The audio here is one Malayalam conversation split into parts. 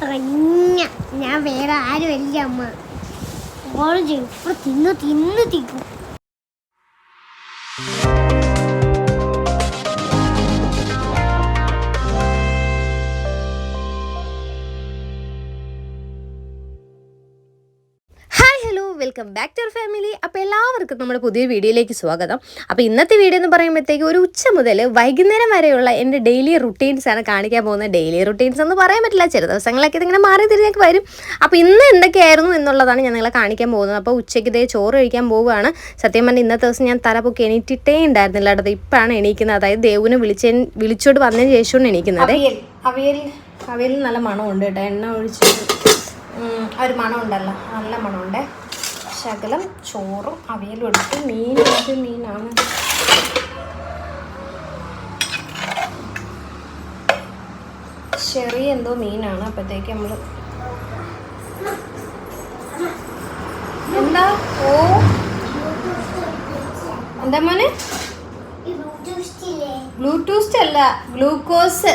തന്നെ ഞാൻ വേറെ ആരും അല്ല അമ്മ ഓറഞ്ച് ഇപ്പൊ തിന്ന് തിന്ന് തിക്കും welcome back to our family. അപ്പോൾ എല്ലാവർക്കും നമ്മുടെ പുതിയ വീഡിയോയിലേക്ക് സ്വാഗതം. അപ്പോൾ ഇന്നത്തെ വീഡിയോ എന്ന് പറയുമ്പോഴത്തേക്ക് ഒരു ഉച്ച മുതൽ വൈകുന്നേരം വരെയുള്ള എന്റെ ഡെയിലി റുട്ടീൻസ് ആണ് കാണിക്കാൻ പോകുന്നത്. ഡെയിലി റുട്ടീൻസ് എന്ന് പറയാൻ പറ്റില്ല. ചില ദിവസങ്ങളൊക്കെ ഇതിങ്ങനെ മാറി തിരിഞ്ഞൊക്കെ വരും. അപ്പോൾ ഇന്ന് എന്തൊക്കെയായിരുന്നു എന്നുള്ളതാണ് ഞാൻ നിങ്ങളെ കാണിക്കാൻ പോകുന്നത്. അപ്പോൾ ഉച്ചയ്ക്ക് ഇതേ ചോറ് കഴിക്കാൻ പോവുകയാണ്. സത്യം പറഞ്ഞാൽ ഇന്നത്തെ ദിവസം ഞാൻ തല പൊക്കി എണീറ്റിട്ടേ ഉണ്ടായിരുന്നില്ല അടുത്ത് ഇപ്പോഴാണ് എണീക്കുന്നത്. അതായത് ദേവുനെ വിളിച്ച വിളിച്ചോട്ട് വന്നതിന് ശേഷമാണ് എണീക്കുന്നത്. അവയിൽ. അവിയൽ നല്ല മണമുണ്ട് കേട്ടോ. എണ്ണ ഒഴിച്ച് ഒരു മണമുണ്ടല്ലോ. നല്ല മണമുണ്ട്. ശകലം ചോറും അവിയലും എടുത്ത് മീൻ ഏത് മീനാണ്? ചെറിയ എന്തോ മീനാണ്. അപ്പോഴത്തേക്ക് നമ്മൾ എന്താ? ഓ. എന്താ മോനെ? ബ്ലൂടൂത്ത് അല്ല ഗ്ലൂക്കോസ്.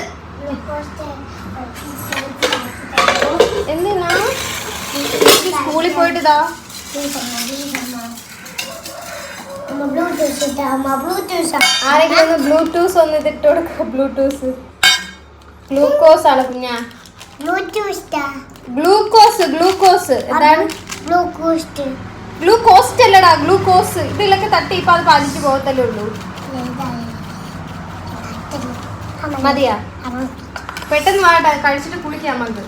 എന്തിനാ? സ്കൂളിൽ പോയിട്ട് ഇതാ ആരെങ്കിലും ബ്ലൂടൂസ് ഒന്ന് ഇതിട്ട് കൊടുക്ക ബ്ലൂടൂസ് ഗ്ലൂക്കോസ് ആണ് കുഞ്ഞാ. Glucose glucose. എന്താണ്? ഗ്ലൂക്കോസ്റ്റ് അല്ലടാ ഗ്ലൂക്കോസ്. ഇതിലൊക്കെ തട്ടി ഇപ്പൊ അത് പാലിച്ച് പോകത്തല്ലേ ഉള്ളൂ. മതിയാ. പെട്ടെന്ന് വാട്ടെ കഴിച്ചിട്ട് കുളിക്കാം നമുക്ക്.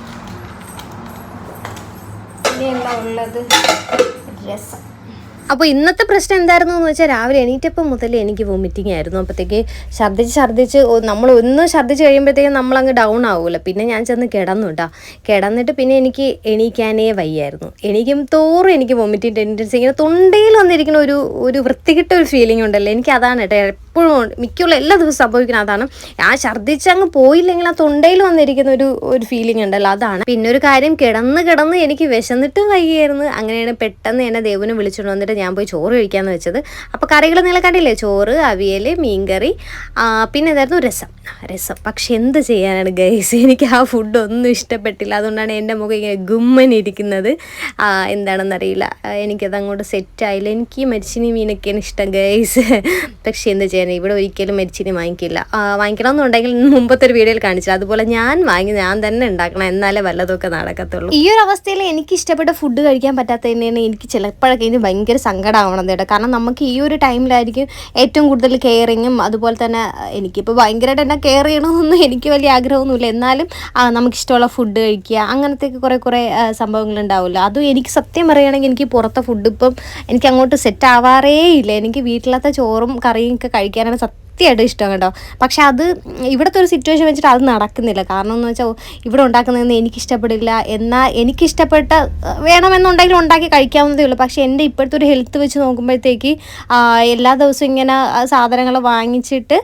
അപ്പോൾ ഇന്നത്തെ പ്രശ്നം എന്തായിരുന്നു എന്ന് വെച്ചാൽ രാവിലെ എണീറ്റപ്പം മുതൽ എനിക്ക് വോമിറ്റിംഗ് ആയിരുന്നു. അപ്പോഴത്തേക്ക് ഛർദ്ദിച്ച് ഛർദ്ദിച്ച് നമ്മൾ ഒന്ന് ഛർദ്ദിച്ച് കഴിയുമ്പോഴത്തേക്കും നമ്മളങ്ങ് ഡൗൺ ആവുമല്ലോ പിന്നെ ഞാൻ ചെന്ന് കിടന്നു കേട്ടോ കിടന്നിട്ട് പിന്നെ എനിക്ക് എണീക്കാനേ വയ്യായിരുന്നു. എണീക്കും തോറും എനിക്ക് വോമിറ്റിംഗ് ടെൻഡൻസി ഇങ്ങനെ തൊണ്ടയിൽ വന്നിരിക്കുന്ന ഒരു ഒരു വൃത്തികെട്ട ഒരു ഫീലിംഗ് ഉണ്ടല്ലോ. എനിക്ക് അതാണ് കേട്ടോ എപ്പോഴും ഉണ്ട്. മിക്കുള്ള എല്ലാ ദിവസവും സംഭവിക്കുന്നത് അതാണ്. ആ ഛർദ്ദിച്ച് അങ്ങ് പോയില്ലെങ്കിൽ ആ തൊണ്ടയിൽ വന്നിരിക്കുന്ന ഒരു ഒരു ഫീലിംഗ് ഉണ്ടല്ലോ അതാണ്. പിന്നെ ഒരു കാര്യം കിടന്ന് കിടന്ന് എനിക്ക് വിശന്നിട്ടും വൈകിയായിരുന്നു. അങ്ങനെയാണ് പെട്ടെന്ന് എന്നെ ദേവനെ വിളിച്ചുകൊണ്ട് വന്നിട്ട് ഞാൻ പോയി ചോറ് കഴിക്കാന്ന് വെച്ചത്. അപ്പോൾ കറികൾ നിങ്ങൾ കണ്ടില്ലേ? ചോറ് അവിയൽ മീൻകറി പിന്നെ എന്തായിരുന്നു? രസം. രസം. പക്ഷെ എന്ത് ചെയ്യാനാണ് ഗൈസ് എനിക്ക് ആ ഫുഡ് ഒന്നും ഇഷ്ടപ്പെട്ടില്ല. അതുകൊണ്ടാണ് എന്റെ മുഖം ഇങ്ങനെ ഗുമ്മനിരിക്കുന്നത്. എന്താണെന്നറിയില്ല. എനിക്കത് അങ്ങോട്ട് സെറ്റായില്ല എനിക്ക് മരിച്ചിനി മീനൊക്കെയാണ് ഇഷ്ടം ഗൈസ് പക്ഷെ എന്ത് ചെയ്യാൻ ഇവിടെ ഒരിക്കലും മരിച്ചിനി വാങ്ങിക്കില്ല. വാങ്ങിക്കണമെന്നുണ്ടെങ്കിൽ മുമ്പത്തെ ഒരു വീഡിയോയിൽ കാണിച്ചില്ല. അതുപോലെ ഞാൻ വാങ്ങി ഞാൻ തന്നെ ഉണ്ടാക്കണം. എന്നാലേ വല്ലതൊക്കെ നടക്കത്തുള്ളൂ. ഈ ഒരു അവസ്ഥയിൽ എനിക്ക് ഇഷ്ടപ്പെട്ട ഫുഡ് കഴിക്കാൻ പറ്റാത്തതിനാണ് എനിക്ക് ചിലപ്പോഴൊക്കെ ഇനി ഭയങ്കര സങ്കടമാവണം കേട്ടോ. കാരണം നമുക്ക് ഈ ഒരു ടൈമിലായിരിക്കും ഏറ്റവും കൂടുതൽ കെയറിങ്ങും അതുപോലെ തന്നെ എനിക്കിപ്പോൾ ഭയങ്കരമായിട്ട് എന്നെ കെയർ ചെയ്യണമെന്നൊന്നും എനിക്ക് വലിയ ആഗ്രഹമൊന്നുമില്ല. എന്നാലും നമുക്കിഷ്ടമുള്ള ഫുഡ് കഴിക്കുക അങ്ങനത്തെയൊക്കെ കുറേ കുറേ സംഭവങ്ങളുണ്ടാവുമല്ലോ. അതും എനിക്ക് സത്യം പറയുകയാണെങ്കിൽ എനിക്ക് പുറത്തെ ഫുഡ് ഇപ്പം എനിക്ക് അങ്ങോട്ട് സെറ്റ് ആവാറേ ഇല്ല. എനിക്ക് വീട്ടിലത്തെ ചോറും കറിയും ഒക്കെ കഴിക്കാനാണ് സത്യമായിട്ട് ഇഷ്ടം കേട്ടോ. പക്ഷെ അത് ഇവിടുത്തെ ഒരു സിറ്റുവേഷൻ വെച്ചിട്ട് അത് നടക്കുന്നില്ല. കാരണം എന്ന് വെച്ചാൽ ഇവിടെ ഉണ്ടാക്കുന്നതെന്ന് എനിക്കിഷ്ടപ്പെടില്ല. എന്നാൽ എനിക്കിഷ്ടപ്പെട്ട വേണമെന്നുണ്ടെങ്കിൽ ഉണ്ടാക്കി കഴിക്കാവുന്നതേ ഉള്ളൂ. പക്ഷെ എന്റെ ഇപ്പോഴത്തെ ഒരു ഹെൽത്ത് വെച്ച് നോക്കുമ്പോഴത്തേക്ക് എല്ലാ ദിവസവും ഇങ്ങനെ സാധനങ്ങൾ വാങ്ങിച്ചിട്ട്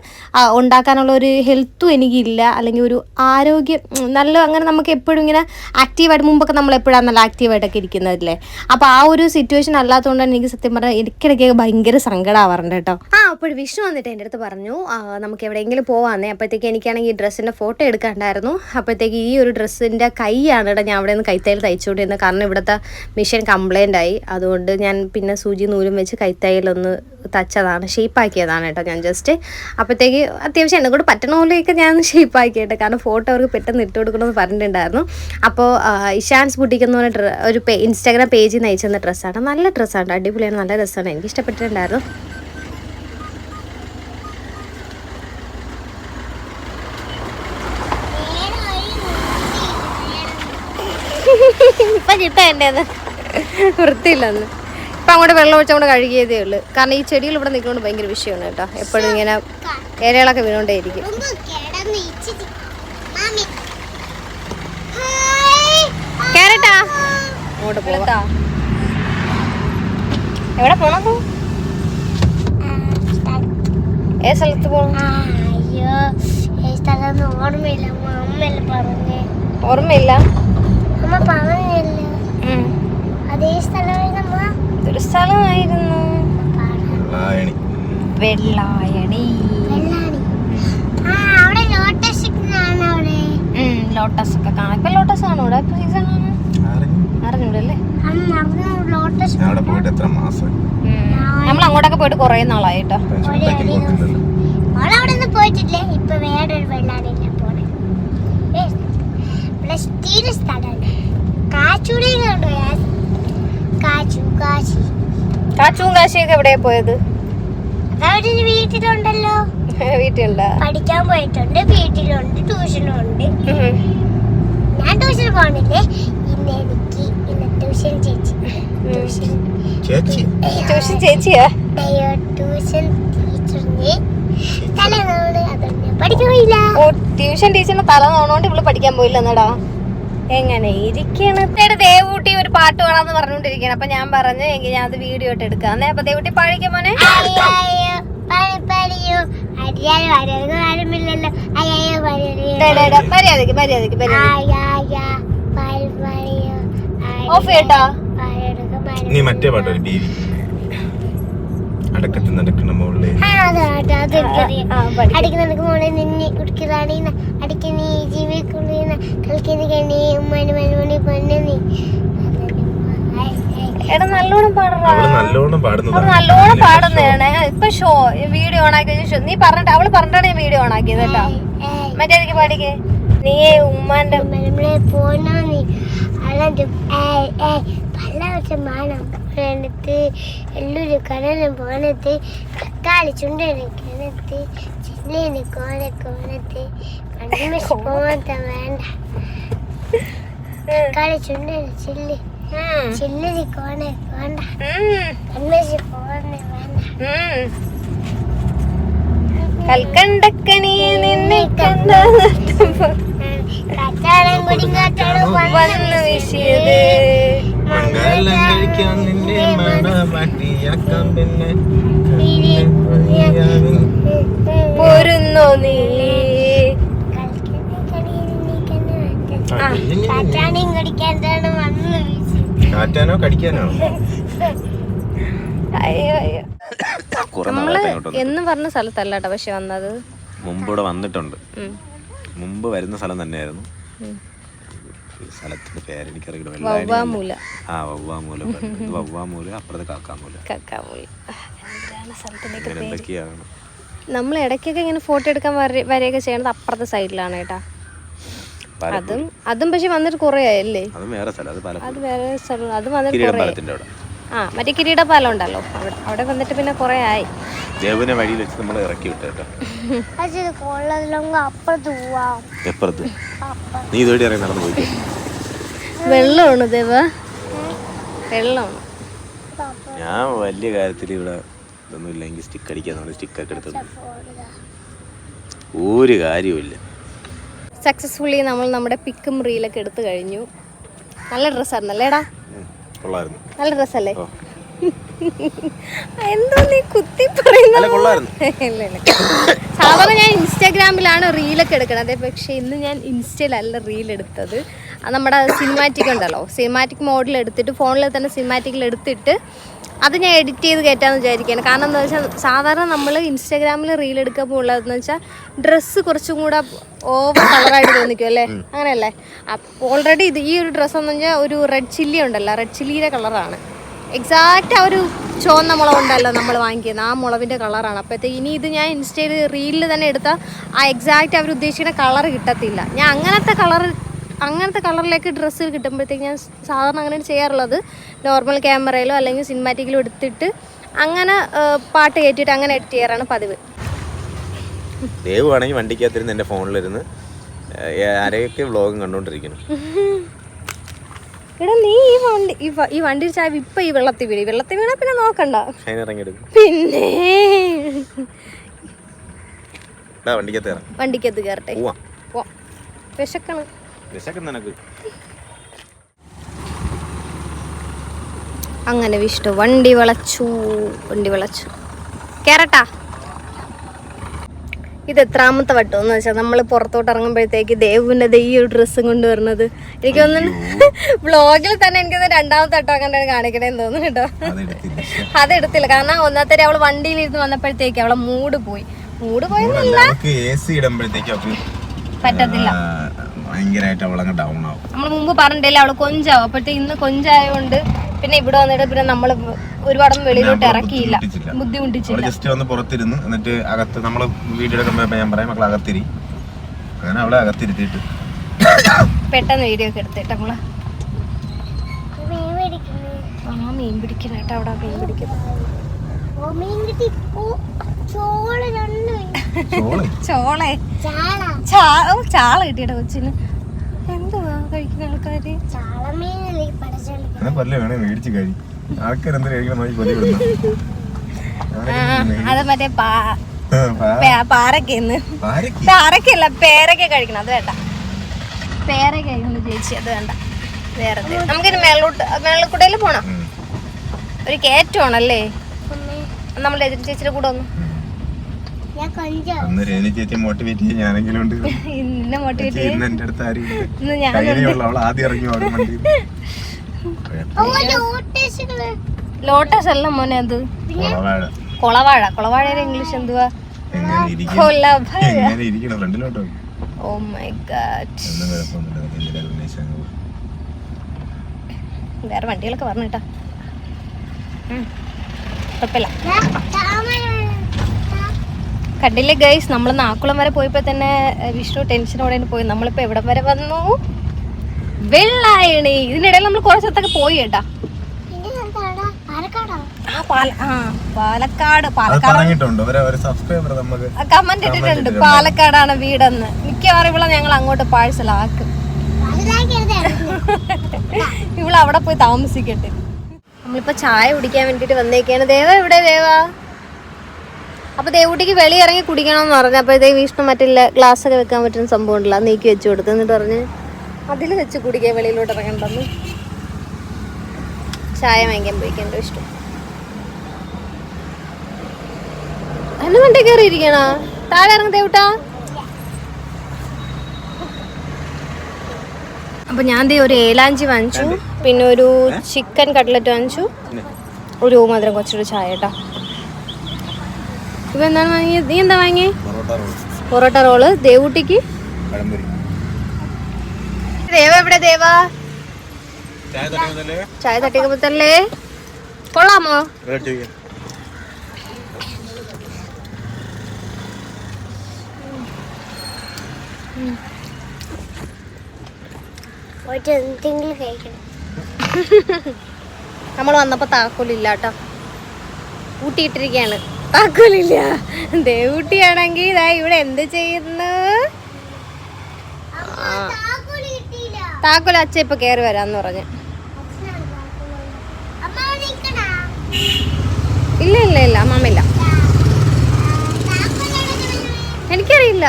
ഉണ്ടാക്കാനുള്ള ഒരു ഹെൽത്തും എനിക്കില്ല. അല്ലെങ്കിൽ ഒരു ആരോഗ്യം നല്ല അങ്ങനെ നമുക്ക് എപ്പോഴും ഇങ്ങനെ ആക്റ്റീവായിട്ട് മുമ്പൊക്കെ നമ്മൾ എപ്പോഴാണ് നല്ല ആക്റ്റീവായിട്ടൊക്കെ ഇരിക്കുന്നതല്ലേ? അപ്പോൾ ആ ഒരു സിറ്റുവേഷൻ അല്ലാത്തതുകൊണ്ട് എനിക്ക് സത്യം പറഞ്ഞാൽ ഇടയ്ക്കിടയ്ക്ക് ഭയങ്കര സങ്കടമാവാറുണ്ട് കേട്ടോ. ആ അപ്പോൾ വിഷ്ണു വന്നിട്ട് എന്റെ അടുത്ത് പറഞ്ഞു. ആ, നമുക്ക് എവിടെയെങ്കിലും പോവാന്നേ. അപ്പോഴത്തേക്ക് എനിക്കാണെങ്കിൽ ഈ ഡ്രസ്സിന്റെ ഫോട്ടോ എടുക്കാണ്ടായിരുന്നു. അപ്പോഴത്തേക്ക് ഈ ഒരു ഡ്രസ്സിന്റെ കൈയാണ് കേട്ടോ ഞാൻ അവിടെ നിന്ന് കൈത്തയിൽ തയ്ച്ചുകൊണ്ടിരുന്നത്. കാരണം ഇവിടുത്തെ മിഷൻ കംപ്ലൈന്റ് ആയി അതുകൊണ്ട് ഞാൻ പിന്നെ സൂചി നൂലും വെച്ച് കൈത്തയിലൊന്ന് തച്ചതാണ് ഷേപ്പാക്കിയതാണ് കേട്ടോ ഞാൻ ജസ്റ്റ്. അപ്പോഴത്തേക്ക് അത്യാവശ്യം എന്നെ കൂടെ പറ്റണ പോലെയൊക്കെ ഞാൻ ഷേപ്പാക്കി കേട്ടോ കാരണം ഫോട്ടോ അവർക്ക് പെട്ടെന്ന് ഇട്ട് കൊടുക്കണമെന്ന് പറഞ്ഞിട്ടുണ്ടായിരുന്നു. അപ്പോൾ ഇഷാൻസ് ബുട്ടിക്ക് എന്ന് പറഞ്ഞ ഒരു ഇൻസ്റ്റാഗ്രാം പേജിൽ നിന്ന് അയച്ചെന്ന ഡ്രസ്സാണ്. നല്ല ഡ്രസ്സാണ് അടിപൊളിയാണ് നല്ല ഡ്രസ്സാണ് എനിക്ക് ഇഷ്ടപ്പെട്ടിട്ടുണ്ടായിരുന്നു. ഇപ്പം കിട്ടാ എന്റെ വൃത്തിയില്ലെന്ന്. ഇപ്പം അങ്ങോട്ട് വെള്ളം ഒഴിച്ചങ്ങോട്ട് കഴുകിയതേ ഉള്ളൂ. കാരണം ഈ ചെടികൾ ഇവിടെ നിൽക്കുന്നത് ഭയങ്കര വിഷയമാണ് കേട്ടോ. എപ്പോഴും ഇങ്ങനെ ഏരകളൊക്കെ വീണോണ്ടേ ഇരിക്കും കിടന്ന് ഇച്ചിരി ഹായ് കേരട്ടാ അങ്ങോട്ട് പോകാം എവിടെ പോണത് ഏ സ്ഥലത്ത് പോകണം അയ്യോ സ്ഥലം ഓർമ്മയില്ല. അമ്മ പറഞ്ഞേ? ഓർമ്മയില്ല. അമ്മ പറഞ്ഞില്ല. അതേ സ്ഥലമായിരുന്നമ്മ ഇതൊരു സ്ഥലമായിരുന്നു. വെള്ളായണി. വെള്ളായണി. ആ അവിടെ ലോട്ടസ് ആണ് അവിടെ. ഉം, ലോട്ടസ് ഒക്കെ കാണാം. ഇപ്പൊ ലോട്ടസ് ആണോ ഇവിടെ? ഇപ്പൊ സീസൺ ആണ്. അറിഞ്ഞൂടല്ലേ? അന്ന് അന്ന് ലോട്ടസ് അവിടെ പോയിട്ട് എത്ര മാസം? നമ്മൾ അങ്ങോട്ടൊക്കെ പോയിട്ട് കുറേ നാളായിട്ടോ? പോയിട്ടില്ലേ? ഇപ്പൊ വേറൊരു വെള്ളാടില്ല പോണേ. സ്റ്റീൽ സ്ഥലമുണ്ട് കാച്ചൂടെ കണ്ടോ കാച്ചു കാശി കാച്ചും കാശിയൊക്കെ എവിടെയാ പോയത്? അവർ വീട്ടിലുണ്ടല്ലോ. വീട്ടിലുണ്ടാ? പഠിക്കാൻ പോയിട്ടുണ്ട് വീട്ടിലുണ്ട് ട്യൂഷനുണ്ട്. ഞാൻ ട്യൂഷൻ പോണില്ലേ? ഇന്ന് എനിക്ക് ഇന്ന് ട്യൂഷൻ ചേച്ചി. ട്യൂഷൻ ചേച്ചി? ട്യൂഷൻ ചേച്ചിയാ? ട്യൂഷൻ ടീച്ചറിന് തലനോട് അതുകൊണ്ട് പഠിക്കാൻ പോയില്ല. ഓ ട്യൂഷൻ ടീച്ചറിന് തല നോണോണ്ട് ഇവൾ പഠിക്കാൻ പോയില്ല എന്നടാ എങ്ങനെ ഇരിക്കണം? എടാ ദേവൂട്ടി ഒരു പാട്ട് വേണമെന്ന് പറഞ്ഞോണ്ടിരിക്കണം അപ്പൊ ഞാൻ പറഞ്ഞു എങ്കിൽ ഞാൻ അത് വീഡിയോ ഇട്ട് എടുക്കാം. അന്നേ അപ്പൊ ദേവൂട്ടി പാടിക്കാൻ മോനെ? മര്യാദയ്ക്ക് മര്യാദയ്ക്ക് ഓഫ് കേട്ടോ നീ മറ്റേ പാട്ട് ടി വി അടക്കത്തിൽ നടക്കണ പഠിക്ക്. അടിക്കുന്നതിന് മോളെ നിന്നെ കുടിക്കുന്നതാണീന്ന അടിക്ക നീ ജീവിക്കുന്ന കളിക്കുന്ന കണ്ണി ഉമ്മണി മണി പൊന്നെ നീ. നല്ലോണം പാടുന്നതാണ്. നല്ലോണം പാടുന്നതാണ്. ഇപ്പൊ ഷോ വീഡിയോ ഓൺ ആക്കി ഷോ നീ പറഞ്ഞിട്ട് അവൾ പറഞ്ഞിട്ടാണ് ഞാൻ വീഡിയോ ഓൺ ആക്കിയത് കേട്ടോ. മറ്റേക്ക് പാടിക്കേ? നീ ഉമ്മാന്റെ പോണോ നീ. അല്ലാണ്ട് പല വർഷം മാനം പോണത്ത് എല്ലൊരു കടലും പോണത്ത് തക്കാളി ചുണ്ടന് കിണത്ത് ചില്ലിന് കോന കോണത്ത് കൽക്കണ്ടക്കനി നിന്നെ കണ്ട കച്ചാളം കുടിങ്ങാറ്റാളും വന്നു വീശിയത് മംഗലം കഴിക്കാൻ നിന്നെ മണവാട്ടിയാക്കാം പിന്നെ പോരുന്നോ നീ? കാറ്റാനോ കടിക്കാനോ? അയ്യോ അയ്യോ. കുറെ നമ്മൾ നാളായിട്ട് അങ്ങോട്ടൊന്നും എന്ന് പറഞ്ഞ സ്ഥലത്തല്ല കേട്ടോ പക്ഷെ വന്നത്. മുമ്പ് ഇവിടെ വന്നിട്ടുണ്ട്. മുമ്പ് വരുന്ന സ്ഥലം തന്നെയായിരുന്നു. സ്ഥലത്തിന്റെ പേരെനിക്കറിയില്ല വവ്വാമൂല. ആ വവ്വാമൂല ഇത് വവ്വാമൂല അപ്പുറത്ത് കാക്കാമൂല. എന്തൊക്കെയാണ്? നമ്മൾ ഇടയ്ക്കൊക്കെ ഇങ്ങനെ ഫോട്ടോ എടുക്കാൻ വരെയൊക്കെ വരികയൊക്കെ ചെയ്യണത് അപ്പുറത്തെ സൈഡിലാണ് കേട്ടാ. അതും അതും പക്ഷെ വന്നിട്ട് കുറേ ആയല്ലേ? അതും വേറെ സ്ഥലം അത് പാലപ്പൂർ അത് വേറെ സ്ഥലം അത് വന്നിട്ട് കുറേ പാലത്തിന്റെ അവിടെ. ആ മറ്റേ കിരീടപാലം ഉണ്ടല്ലോ. അവിടെ അവിടെ വന്നിട്ട് പിന്നെ കുറേ ആയി. ദേവനെ വഴിയിൽ വെച്ച് നമ്മൾ ഇറക്കി വിട്ടു കേട്ടോ. എപ്പുറത്ത്? നീ ഇതുവഴി ഇറങ്ങി നടന്നു പോയി വെള്ളമാണ് ദേവ? വെള്ളമാണ്? ഞാൻ വലിയ കാര്യത്തിൽ ഇവിടെ ഇതൊന്നും ഇല്ലെങ്കിൽ സ്റ്റിക്ക് അടിക്കാൻ സ്റ്റിക്കൊക്കെ എടുത്തു ഒരു കാര്യവുമില്ല സക്സസ്ഫുള്ളി നമ്മൾ നമ്മുടെ പിക്കും റീലൊക്കെ എടുത്തു കഴിഞ്ഞു. നല്ല ഡ്രസ്സായിരുന്നു അല്ലേടാ? നല്ല ഡ്രസ്സല്ലേ. എന്തോ നീ കുത്തി. സാധാരണ ഞാൻ ഇൻസ്റ്റാഗ്രാമിലാണ് റീലൊക്കെ എടുക്കണത്. പക്ഷേ ഇന്ന് ഞാൻ ഇൻസ്റ്റയിലല്ല റീൽ എടുത്തത്. അത് നമ്മുടെ സിനിമാറ്റിക് ഉണ്ടല്ലോ. സിനിമാറ്റിക് മോഡിൽ എടുത്തിട്ട് ഫോണിൽ തന്നെ സിനിമാറ്റിക്കിൽ എടുത്തിട്ട് അത് ഞാൻ എഡിറ്റ് ചെയ്ത് കയറ്റാമെന്ന് വിചാരിക്കുകയാണ്. കാരണം എന്താ വെച്ചാൽ സാധാരണ നമ്മൾ ഇൻസ്റ്റാഗ്രാമിൽ റീൽ എടുക്കുമ്പോൾ ഉള്ളതെന്ന് വെച്ചാൽ ഡ്രസ്സ് കുറച്ചും കൂടെ ഓവർ കളറായിട്ട് തോന്നിക്കും അല്ലേ? അങ്ങനെയല്ലേ? അപ്പോൾ ഓൾറെഡി ഇത് ഈ ഒരു ഡ്രസ്സ് എന്ന് വെച്ചാൽ ഒരു റെഡ് ചില്ലി ഉണ്ടല്ലോ റെഡ് ചില്ലിയുടെ കളറാണ് എക്സാക്റ്റ് ആ ഒരു ചുവന്ന മുളക് ഉണ്ടല്ലോ നമ്മൾ വാങ്ങിക്കുന്നത്. ആ മുളവിന്റെ കളറാണ് അപ്പോഴത്തേക്ക് ഇനി ഇത് ഞാൻ ഇൻസ്റ്റയിൽ റീലിൽ തന്നെ എടുത്താൽ ആ എക്സാക്റ്റ് അവർ ഉദ്ദേശിക്കുന്ന കളർ കിട്ടത്തില്ല. ഞാൻ അങ്ങനത്തെ കളർ അങ്ങനത്തെ കളറിലേക്ക് ഡ്രസ്സ് കിട്ടുമ്പോഴത്തേക്ക് ഞാൻ സാധാരണ അങ്ങനെ ചെയ്യാറുള്ളത്. നോർമൽ ക്യാമറയിലോ അല്ലെങ്കിൽ സിനിമാറ്റിക്കിലോ എടുത്തിട്ട് അങ്ങനെ പാട്ട് കയറ്റിയിട്ട് അങ്ങനെ എഡിറ്റ് ചെയ്യാറാണ് പതിവ്. ദേവ് ആണെങ്കിൽ വണ്ടിക്കകത്തിരുന്ന് എന്റെ ഫോണിലിരുന്ന് ആരെയൊക്കെ വ്ളോഗും കണ്ടുകൊണ്ടിരിക്കുന്നു. എടാ നീ ഈ വണ്ടി ഈ വണ്ടി ചായ ഇപ്പൊ ഈ വെള്ളത്തിൽ വീണി. വെള്ളത്തിൽ വീണാ പിന്നെ നോക്കണ്ട. പിന്നെ. വണ്ടിക്കത്ത് കയറട്ടെ. വിശക്കണം. നിനക്ക്. അങ്ങനെ വിഷ്ണു വണ്ടി വളച്ചു വണ്ടി വളച്ചു. കേറട്ടാ. ഇത് എത്രാമത്തെ വട്ടം എന്ന് വെച്ചാൽ നമ്മൾ പുറത്തോട്ട് ഇറങ്ങുമ്പോഴത്തേക്ക് ദേവുവിന്റെ ദേ ഈ ഒരു ഡ്രസ്സും കൊണ്ടുവരുന്നത് എനിക്ക് തോന്നുന്നു വ്ളോഗിൽ തന്നെ എനിക്ക് രണ്ടാമത്തെ വട്ടം അങ്ങനെ കാണിക്കണേന്ന് തോന്നുന്നു കേട്ടോ. അതെടുത്തില്ല. കാരണം ഒന്നാമത്തെ അവൾ വണ്ടിയിൽ ഇരുന്ന് വന്നപ്പോഴത്തേക്ക് അവളെ മൂഡ് പോയി. മൂഡ് പോയി പറ്റത്തില്ല. ഭയങ്കരമായിട്ട് അവളങ്ങ് ഡൗൺ ആവും. നമ്മൾ മുമ്പ് പറഞ്ഞിട്ടില്ല അവൾ കൊഞ്ചാവും. അപ്പോഴത്തെ ഇന്ന് കൊഞ്ചായോണ്ട് പിന്നെ ഇവിടെ വന്നിട്ട് പിന്നെ നമ്മൾ ഒരുപാടൊന്നും വെളിയിലോട്ട് ഇറക്കിയില്ല. ബുദ്ധിമുട്ടിച്ചില്ല. ജസ്റ്റ് വന്ന് പുറത്തിരുന്ന് എന്നിട്ട് അകത്ത് നമ്മൾ വീഡിയോ എടുക്കുമ്പോൾ ഞാൻ പറയാം മക്കളെ അകത്തിരി. അങ്ങനെ അവളെ അകത്തിരുത്തിയിട്ട്. പെട്ടെന്ന് വീഡിയോ ഒക്കെ എടുത്തിട്ട് നമ്മൾ മീൻ പിടിക്കുന്നു ആ മീൻ പിടിക്കണേട്ടോ അവിടെ മീൻ പിടിക്കുന്നു ചോള. ചോളെ. കിട്ടിയുടെ കൊച്ചിന്. എന്തുവാ കഴിക്കുന്ന ആൾക്കാര്? അത് മറ്റേ പാ പാറക്കല്ല പാരക്കന്ന് ആരൊക്കെ പാരക്കല്ല പേരക്ക. കഴിക്കണം അത് വേണ്ട. പേരക്ക കഴിക്കുന്നു ചേച്ചി അത് വേണ്ട. വേറെ നമുക്കിനി മേളോട്ട് മേളക്കൂടയിൽ പോണം. ഒരു കയറ്റമാണല്ലേ? നമ്മൾ രജനി ചേച്ചിയുടെ കൂടെ ഒന്ന്. കൊഞ്ചം. രേണി ചേച്ചി മോട്ടിവേറ്റ് ചെയ്യാൻ ഞാനെങ്കിലും ഉണ്ട്. ഇന്ന് മോട്ടിവേറ്റ് ഇന്ന് എന്റെ അടുത്ത് ആരും കയ്യിലുള്ള അവൾ ആദ്യം ഇറങ്ങി ലോട്ടസ് അല്ല മോനെ അത്? കുളവാഴ. കൊളവാഴ. കൊളവാഴയുടെ ഇംഗ്ലീഷ് എന്തുവാ? ഓ മൈ ഗാഡ് ഒന്നും എന്തിനാ ഉന്നയിച്ചാൽ വേറെ വണ്ടികളൊക്കെ പറഞ്ഞിട്ടാ കുഴപ്പമില്ല. കണ്ടില്ലേ ഗൈസ് നമ്മൾ നാക്കുളം വരെ പോയപ്പോ തന്നെ വിഷ്ണു ടെൻഷനോടെ പോയി. നമ്മളിപ്പോ എവിടം വരെ വന്നു? വെള്ളായണി. ഇതിനിടയിൽ നമ്മൾ കുറച്ച് സ്ഥലത്തൊക്കെ പോയി കേട്ടാ. പിന്നെ എന്താടാ ആ പാല ആ പാലക്കാട് കമന്റ് ഇട്ടിട്ടുണ്ട്. പാലക്കാടാണ് വീടെന്ന്. മിക്കവാറും ഇവിടെ ഞങ്ങൾ അങ്ങോട്ട് പാഴ്സലാക്കും ആക്കും. ഇവിടെ അവിടെ പോയി താമസിക്കട്ടെ. നമ്മളിപ്പോ ചായ കുടിക്കാൻ വേണ്ടിട്ട് വന്നേക്കാണ്. ദേവ ഇവിടെ ദേവ? അപ്പൊ ദേവൂട്ടിക്ക് വെളി ഇറങ്ങി കുടിക്കണമെന്ന് പറഞ്ഞു. അപ്പോഴത്തേക്ക് വിഷ്ണു മറ്റില്ല ഗ്ലാസ് ഒക്കെ വെക്കാൻ പറ്റുന്ന സംഭവം ഉണ്ടല്ല നീക്കി വെച്ച് കൊടുത്തു. എന്നിട്ട് പറഞ്ഞ് അതിൽ വെച്ച് കുടിക്കാൻ വെളിയിലോട്ട് ഇറങ്ങണ്ടെന്ന്. ചായ വാങ്ങിക്കാൻ പോയിക്കേണ്ട വിഷ്ണു എന്നെ വണ്ടി കയറി ഇരിക്കണ? താഴെ ഇറങ്ങി ദേവൂട്ടാ അപ്പൊ ഞാൻ ദേ ഒരു ഏലാഞ്ചി വാങ്ങിച്ചു. പിന്നെ ഒരു ചിക്കൻ കട്ട്ലറ്റ് വാങ്ങിച്ചു. ഒരു മധുരം കുറച്ചൊരു ചായ കേട്ടോ ഇപ്പൊ എന്താണ് വാങ്ങിയത് നീ എന്താ വാങ്ങി പൊറോട്ട റോൾ പൊറോട്ട റോൾ. ദേവൂട്ടിക്ക്? ദേവ എവിടെ ദേവ? ചായ തട്ടിക്കപ്പത്തല്ലേ കൊള്ളാമോ? നമ്മൾ വന്നപ്പോ താക്കോലില്ല കേട്ടോ ഊട്ടിയിട്ടിരിക്കയാണ്. താക്കോലില്ല ദേവൂട്ടിയാണെങ്കിൽ ഇതാ ഇവിടെ എന്ത് ചെയ്യുന്നു? താക്കോൽ അച്ഛ ഇപ്പൊ കയറി വരാന്ന് പറഞ്ഞു. ഇല്ല ഇല്ല ഇല്ല. അമ്മമില്ല എനിക്കറിയില്ല.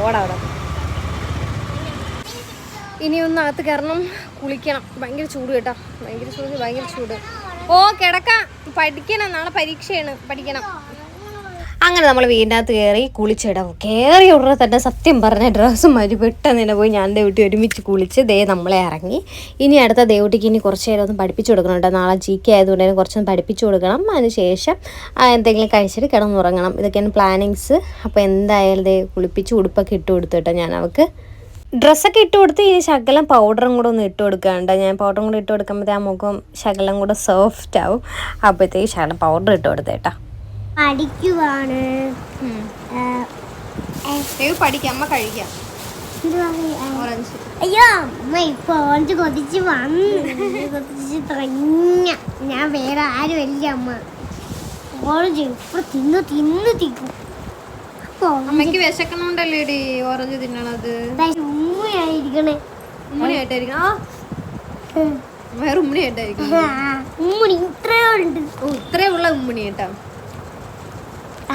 ഓടാ അവിടെ. ഇനി ഒന്ന് അകത്ത് കയറണം. കുളിക്കണം. ഭയങ്കര ചൂട് കേട്ടോ. ഭയങ്കര ചൂട് ഭയങ്കര ചൂട്. ഓ കിടക്കാം. പഠിക്കണം. നാളെ പരീക്ഷയാണ്. പഠിക്കണം. അങ്ങനെ നമ്മൾ വീടിനകത്ത് കയറി കുളിച്ചിടാം. കയറി ഉടനെ തന്നെ സത്യം പറഞ്ഞ ഡ്രസ്സ് മതി പെട്ടെന്ന് തന്നെ പോയി ഞാൻ ദേവട്ടി ഒരുമിച്ച് കുളിച്ച് ദേ നമ്മളെ ഇറങ്ങി. ഇനി അടുത്ത ദേവട്ടിക്ക് ഇനി കുറച്ച് നേരം ഒന്ന് പഠിപ്പിച്ചു കൊടുക്കണം നാളെ ജി കെ ആയതുകൊണ്ട് തന്നെ കുറച്ചൊന്ന് പഠിപ്പിച്ചു കൊടുക്കണം. അതിനുശേഷം എന്തെങ്കിലും കഴിച്ചിട്ട് കിടന്നുറങ്ങണം. ഇതൊക്കെയാണ് പ്ലാനിങ്സ് അപ്പോൾ എന്തായാലും ദേ കുളിപ്പിച്ച് ഉടുപ്പൊക്കെ ഇട്ട് കൊടുത്തു കേട്ടോ ഞാൻ അവൾക്ക്. ഡ്രസ്സൊക്കെ ഇട്ട് കൊടുത്ത് ഇനി ശകലം പൗഡറും കൂടെ ഒന്ന് ഇട്ട് കൊടുക്കാണ്ട് ഞാൻ പൗഡറും കൂടെ ഇട്ട് കൊടുക്കുമ്പോഴത്തേ ആ മുഖം ശകലം കൂടെ സോഫ്റ്റ് ആവും. അപ്പോഴത്തേക്ക് ശകലം പൗഡർ ഇട്ട് കൊടുത്തേട്ടാ പഠിക്കുവാണ്. പഠിക്കാം അമ്മ കഴിക്കാം. ഇത് പറയാ ഓറഞ്ച് അയ്യോ അമ്മ ഇപ്പൊ കൊതിച്ച് വന്ന്. കൊതിച്ച് ഞാൻ വേറെ ആരും അല്ല അമ്മ. ഓറഞ്ച് ഇപ്പൊ തിന്ന് തിന്ന് തിക്കും അപ്പൊ അമ്മയ്ക്ക് വിശക്കണോണ്ടല്ലേ ഡി ഓറഞ്ച് തിന്നണത്? ഉമ്മണിയായിട്ടായിരിക്കും ആ വേറെ ഉമ്മണിയായിട്ടായിരിക്കും ഉമ്മണി ഇത്രയുണ്ട് ഓ ഇത്രേ ഉള്ള ഉമ്മണി കേട്ടോ.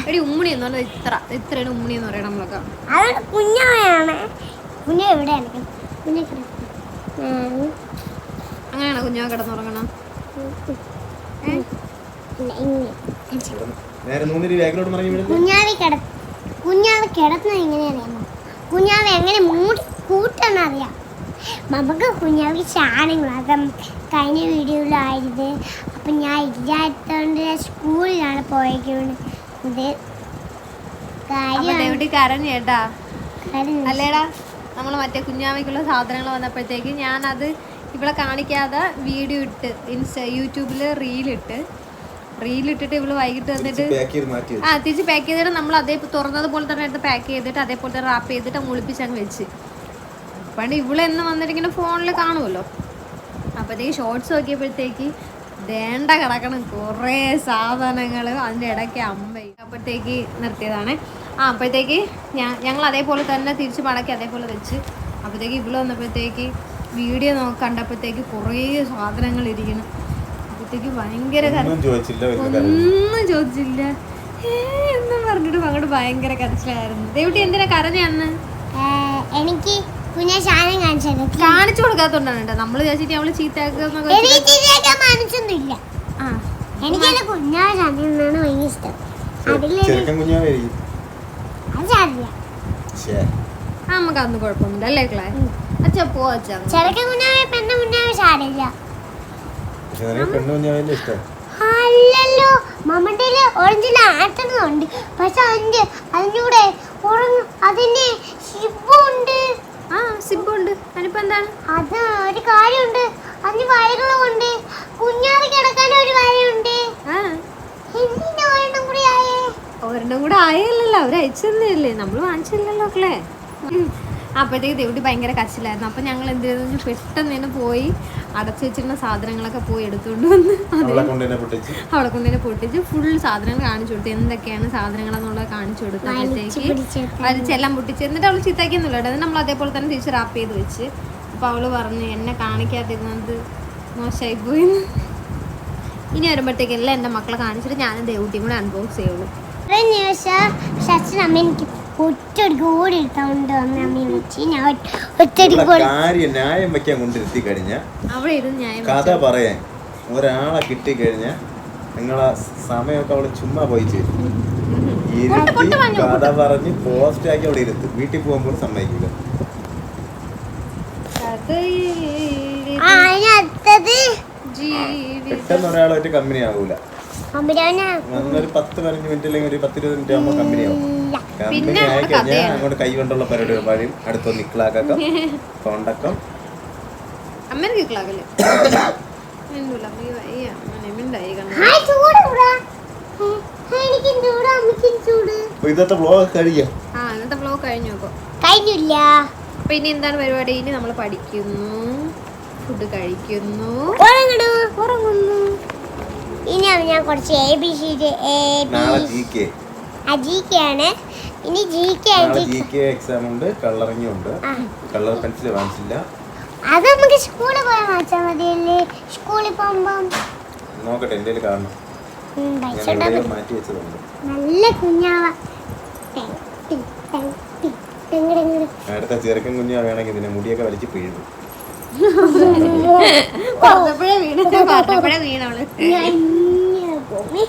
എടി ഉമ്മണി എന്ന് പറഞ്ഞാൽ ഇത്ര ഇത്രയാണ് ഉമ്മണി എന്ന് പറയണം നമ്മളൊക്കെ. അങ്ങനെയാണ് കുഞ്ഞായാണ് കുഞ്ഞ എവിടെയാണ്? കുഞ്ഞ അങ്ങനെയാണോ കുഞ്ഞാ കിടന്നുറങ്ങണം? നേരെ നൂന്നിരി ബാഗിലോട്ട് മറിഞ്ഞു വിടുന്നു കുഞ്ഞാവി കിട കുഞ്ഞാവ് കിടന്നത് എങ്ങനെയാണ് കുഞ്ഞാവ് എങ്ങനെ മൂടി കൂട്ടെന്നറിയാം നമുക്ക് കുഞ്ഞാവി ചാണങ്ങളാക്കാം കഴിഞ്ഞ വീഡിയോയിലായത് അപ്പം ഞാൻ ഇല്ലാത്തതുകൊണ്ട് ഞാൻ സ്കൂളിലാണ് പോയേക്കുന്നത്. ഇത് കാര്യം ദേവുട്ടി കരഞ്ഞു കേട്ടാ. അല്ലേടാ നമ്മൾ മറ്റേ കുഞ്ഞാമയ്ക്കുള്ള സാധനങ്ങൾ വന്നപ്പോഴത്തേക്ക് ഞാനത് ഇവിടെ കാണിക്കാതെ വീഡിയോ ഇട്ട് ഇൻസ്റ്റ യൂട്യൂബിൽ റീലിട്ട് റീലിട്ടിട്ട് ഇവൾ വൈകിട്ട് വന്നിട്ട് ആ തിരിച്ച് പാക്ക് ചെയ്തിട്ട് നമ്മൾ അതേ തുറന്നത് പോലെ തന്നെ എടുത്ത് പാക്ക് ചെയ്തിട്ട് അതേപോലെ തന്നെ റാപ്പ് ചെയ്തിട്ട് അങ്ങ് ഒളിപ്പിച്ച് അങ്ങ് വെച്ച്. പണ്ട് ഇവളെന്ന് വന്നിട്ട് ഇങ്ങനെ ഫോണിൽ കാണുമല്ലോ അപ്പോഴത്തേക്ക് ഷോർട്സ് നോക്കിയപ്പോഴത്തേക്ക് വേണ്ട കിടക്കണം കുറേ സാധനങ്ങൾ അതിന്റെ ഇടയ്ക്ക് അമ്മ അപ്പോഴത്തേക്ക് നിർത്തിയതാണ്. ആ അപ്പോഴത്തേക്ക് ഞാൻ ഞങ്ങൾ അതേപോലെ തന്നെ തിരിച്ച് മടക്കി അതേപോലെ വെച്ച്. അപ്പോഴത്തേക്ക് ഇവിടെ വന്നപ്പോഴത്തേക്ക് വീഡിയോ കണ്ടപ്പോഴത്തേക്ക് കുറേ സാധനങ്ങൾ ഇരിക്കണം അപ്പോഴത്തേക്ക് ഭയങ്കര ഒന്നും ചോദിച്ചില്ല എന്നും പറഞ്ഞിട്ട് അങ്ങോട്ട് ഭയങ്കര കരച്ചിലായിരുന്നു. ദേവിട്ടി എന്തിനാ കരഞ്ഞന്ന് എനിക്ക് കാണിച്ചു കൊടുക്കാത്തോണ്ടാണ് കേട്ടോ. നമ്മൾ വിചാരിച്ചിട്ട് അവൾ മനസ്സൊന്നുമില്ല. ആ. എനിക്കത് കുഞ്ഞാ ഭയങ്കര ഇഷ്ടം. അന്ന് കുഴപ്പമൊന്നുമില്ല അല്ലേ ക്ലാ? അച്ഛാ പോ അച്ഛാ. ചെറുക്കൻ കുഞ്ഞാവെ പെണ്ണ കുഞ്ഞാവെ സാരില്ല പക്ഷെ നിനക്ക് പെണ്ണ് കുഞ്ഞാവല്ലേ ഇഷ്ടം. അല്ലല്ലോ മമ്മട്ടിൽ ഓറഞ്ചിൽ ആട്ടുന്നുണ്ട് പക്ഷെ അതിന്റെ അതിനൂടെ ഉറങ്ങ അതിന് ആ സിബുണ്ട് അതിനിപ്പോ എന്താണ്? അത് ഒരു കാര്യമുണ്ട്. അതിന് വയറുകളുണ്ട് കുഞ്ഞാറ് കിടക്കാൻ ഒരു വരയുണ്ട് ആ. എന്തിന്റെ ഒരെണ്ണം കൂടി ആയേ? ഒരെണ്ണം കൂടെ ആയല്ലോ അവർ അയച്ചതന്നെയല്ലേ നമ്മൾ വാങ്ങിച്ചില്ലല്ലോ ക്ലേ അപ്പോഴത്തേക്ക് ദേവിട്ടി ഭയങ്കര കച്ചിലായിരുന്നു അപ്പൊ ഞങ്ങൾ എന്ത് ചെയ്തു? പെട്ടെന്ന് തന്നെ പോയി അടച്ചു വെച്ചിരുന്ന സാധനങ്ങളൊക്കെ പോയി എടുത്തുകൊണ്ട് വന്ന് അവിടെ അവളെ കൊണ്ട് തന്നെ പൊട്ടിച്ച്? ഫുൾ സാധനങ്ങൾ കാണിച്ചു കൊടുത്തു എന്തൊക്കെയാണ് സാധനങ്ങൾ എന്നുള്ളത് കാണിച്ചു കൊടുത്തു പിടിച്ചെടുത്ത് വലിച്ചെല്ലാം പൊട്ടിച്ച് എന്നിട്ട് അവൾ ചീത്താക്കിയൊന്നുമില്ല നമ്മൾ അതേപോലെ തന്നെ തിരിച്ച് റാപ്പ് ചെയ്ത് വെച്ച്. അപ്പോൾ അവൾ പറഞ്ഞു എന്നെ കാണിക്കാതിരുന്നത് മോശമായി പോയി ഇനി വരുമ്പോഴത്തേക്കെല്ലാം എന്റെ എന്റെ മക്കളെ കാണിച്ചിട്ട് ഞാനും ദേവൂട്ടിയും കൂടെ അൺബോക്സ് ചെയ്യുള്ളൂ. അമ്മ എനിക്ക് ഒറ്റടിക്ക് ഓടി എടുത്തോണ്ട് വന്ന് അമ്മ വിളിച്ച് ഞാൻ ഒറ്റ- ഒറ്റടിക്ക് ഇവിടെ ഓടി കാര്യം ന്യായം വെക്കാൻ കൊണ്ടിരുത്തി കഴിഞ്ഞാൽ അവിടെ ഇരുന്ന് ഞാൻ കഥ പറയാൻ ഒരാളെ കിട്ടിക്കഴിഞ്ഞാൽ നിങ്ങളെ സമയമൊക്കെ അവൾ ചുമ്മാ പോയി ചെയ്തു ഇരുത്തി കഥ പറഞ്ഞ് പോസ്റ്റ് ആക്കി അവിടെ ഇരുത്തും. വീട്ടിൽ പോകുമ്പോൾ സമ്മതിക്കില്ല ആ ജീവി പെട്ടെന്ന് ഒരാളായിട്ട് കമ്പനി ആവൂല. അമ്പരാന വന്നൊരു പത്ത് പതിനഞ്ച് മിനിറ്റ് അല്ലെങ്കിൽ ഒരു പത്തിരുപത് മിനിറ്റ് ആകുമ്പോൾ കമ്പനി ആവും. പിന്നെ കഥയാണ്. അങ്ങോട്ട് കൈ കൊണ്ടുള്ള പരിപാടി പാടി അടുത്ത നിക്കളാക്കം തൊണ്ടക്കം. അമ്മേനെ ആ അപ്പൊ ഇന്നത്തെ ബ്ലോഗ് കഴിയാം ആ ഇന്നത്തെ ബ്ലോഗ് കഴിഞ്ഞു അപ്പോൾ കഴിഞ്ഞില്ല. അപ്പൊ ഇനി എന്താണ് പരിപാടി? ഇനി നമ്മൾ പഠിക്കുന്നു. ഫുഡ് കഴിക്കുന്നു. ഉറങ്ങുന്നു. ഇനി ഞാൻ കുറച്ച് എ ബി സി എ നാളെ B G K G K ആണ്. ഇനി ജി കെ എക്സാം ഉണ്ട് കളറിംഗ് ഉണ്ട്. കളർ പെൻസിൽ വാങ്ങിച്ചില്ല. അത് നമുക്ക് സ്കൂളിൽ പോയാൽ വാങ്ങിച്ചാൽ മതിയല്ലേ സ്കൂളിൽ പോകുമ്പം. നോക്കട്ടെ കയ്യിൽ കാണണം. മാറ്റി വെച്ചതുണ്ട്. നല്ല കുഞ്ഞാവ. അടുത്ത ചെറുക്കൻ കുഞ്ഞാ വേണമെങ്കിൽ ഇതിനെ മുടിയൊക്കെ വലിച്ച് പിഴുതു. പോയി.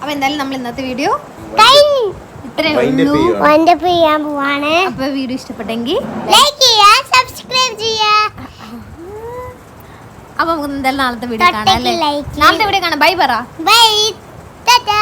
അപ്പൊ എന്തായാലും നമ്മൾ ഇന്നത്തെ വീഡിയോ കഴിഞ്ഞു. Up ഉള്ളൂ. വൈൻഡപ്പ് ചെയ്യാൻ പോവാണ്. അപ്പൊ വീഡിയോ ഇഷ്ടപ്പെട്ടെങ്കിൽ ലൈക്ക് ചെയ്യുക സബ്സ്ക്രൈബ് ചെയ്യുക. അപ്പൊ നമുക്ക് എന്തായാലും നാളത്തെ വീഡിയോ കാണാം അല്ലേ? നാളത്തെ വീഡിയോ കാണാം. ബൈ പറ. Bye tata.